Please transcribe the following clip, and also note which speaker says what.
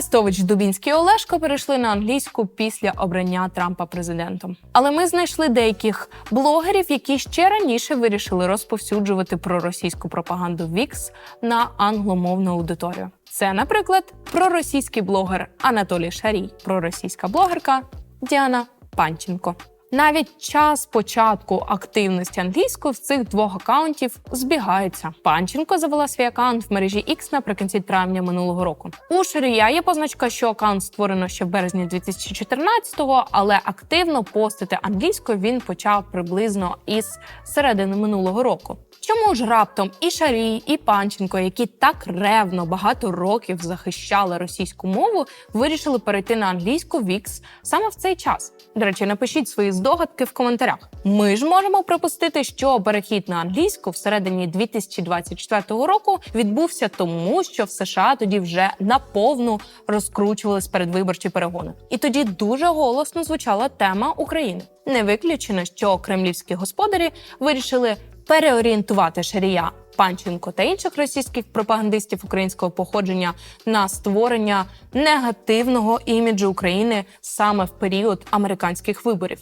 Speaker 1: Арестович, Дубінський Олешко перейшли на англійську після обрання Трампа президентом. Але ми знайшли деяких блогерів, які ще раніше вирішили розповсюджувати проросійську пропаганду Вікс на англомовну аудиторію. Це, наприклад, проросійський блогер Анатолій Шарій, проросійська блогерка Діана Панченко. Навіть час початку активності англійської в цих двох акаунтів збігаються. Панченко завела свій акаунт в мережі X наприкінці травня минулого року. У Шарія є позначка, що акаунт створено ще в березні 2014-го, але активно постити англійською він почав приблизно із середини минулого року. Чому ж раптом і Шарій, і Панченко, які так ревно багато років захищали російську мову, вирішили перейти на англійську Вікс саме в цей час? До речі, напишіть свої здогадки в коментарях. Ми ж можемо припустити, що перехід на англійську всередині 2024 року відбувся тому, що в США тоді вже наповну розкручувались передвиборчі перегони, і тоді дуже голосно звучала тема України. Не виключено, що кремлівські господарі вирішили переорієнтувати Шарія, Панченко та інших російських пропагандистів українського походження на створення негативного іміджу України саме в період американських виборів.